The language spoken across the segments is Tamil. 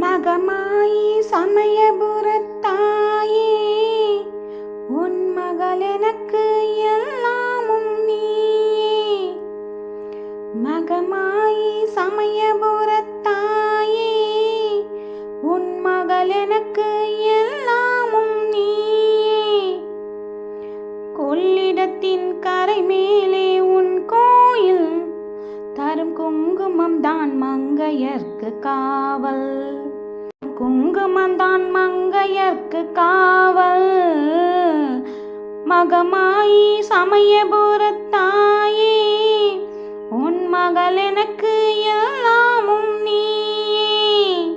மகமாயி சமயபுரத்தாயே உன் மகள் எனக்கு எல்லாமும் நீயே. மகமாயி சமயபுரத்தாயே உன் மகள் எனக்கு எல்லாமும் நீயே. கொள்ளிடத்தின் கரை மேலே உன் கோயில் தரும் குங்குமம் தான் மங்கையர்க்கு காவல். மகமந்தான் மங்கையர்க்கு காவல். மகமாயி சமயபுரத்தாயே உன் மகள் எனக்கு எல்லாமும் நீயே.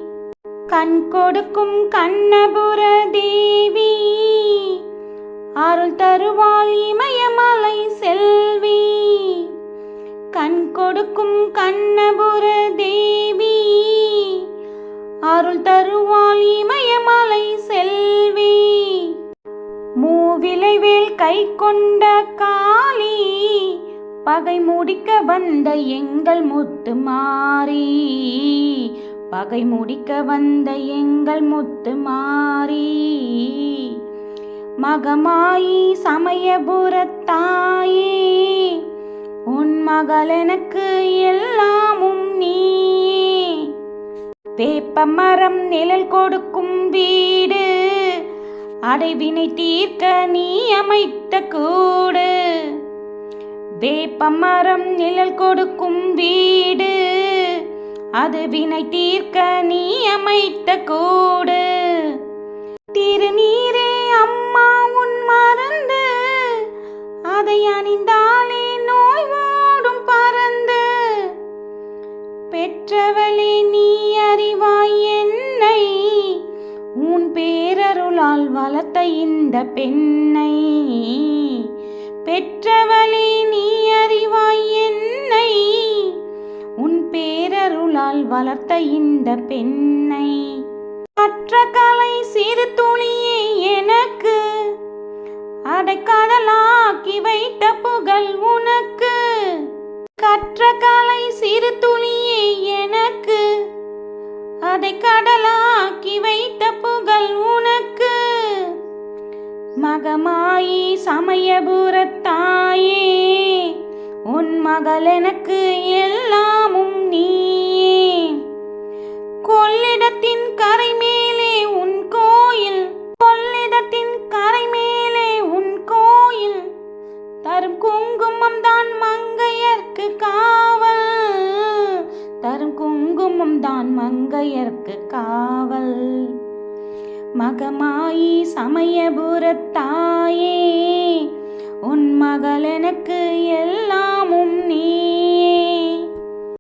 கண் கொடுக்கும் கண்ணபுர தேவி அருள் தருவாள் இமயமலை செல்வி. கண் கொடுக்கும் கண்ணபுர தேவி அருள் தரு கை கொண்ட காளி பகை முடிக்க வந்த எங்கள் முத்து மாறி. பகை முடிக்க வந்த எங்கள் முத்து மாறி. மகமாயி சமயபுரத்தாயே உன் மகள் எனக்கு எல்லாமும் நீ வேப்ப மரம் நிழல் கொடுக்கும் வீடு அடைவினை தீர்க்க நீ அமைத்த கூடு. வேப்ப மரம் நிழல் கொடுக்கும் வீடு. அது வினை தீர்க்க நீ அமைத்த கூடு. திருநீரே பேரருளால் வளர்த்த இந்த பெண்ணை பெற்றவளே நீ அறிவாய் என்னை. உன் பேரருளால் வளர்த்த இந்த பெண்ணை கற்ற கலை சிறு துளியே எனக்கு அதை வைத்த புகழ் உனக்கு. அதை கடலாக்கி வைத்த புகழ் உனக்கு. மகமாயி சமயபுரத்தாயே உன் மகள் எனக்கு எல்லாமும் தான் மங்கையர்க்கு காவல். மகமாயி சமயபுரத்தாயே உன் மகள் எனக்கு